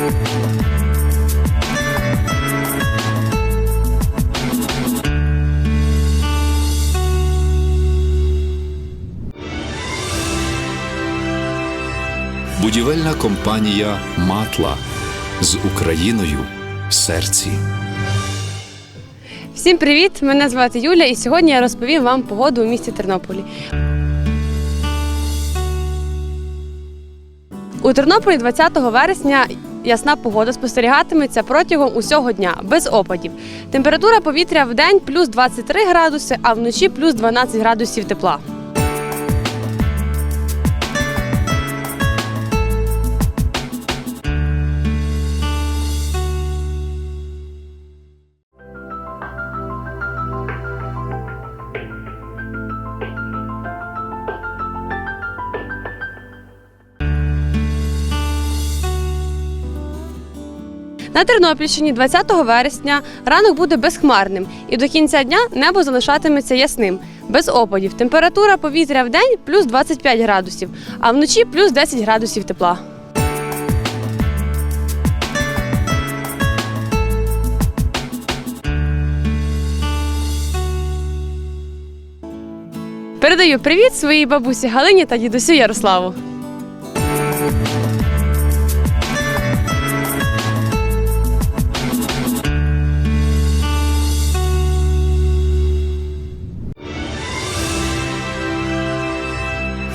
Будівельна компанія Матла з Україною в серці. Всім привіт! Мене звати Юля, і сьогодні я розповім вам погоду у місті Тернополі. У Тернополі 20 вересня ясна погода спостерігатиметься протягом усього дня без опадів. Температура повітря в день плюс 23 градуси, а вночі плюс 12 градусів тепла. На Тернопільщині 20 вересня ранок буде безхмарним, і до кінця дня небо залишатиметься ясним, без опадів. Температура повітря в день плюс 25 градусів, а вночі плюс 10 градусів тепла. Передаю привіт своїй бабусі Галині та дідусю Ярославу.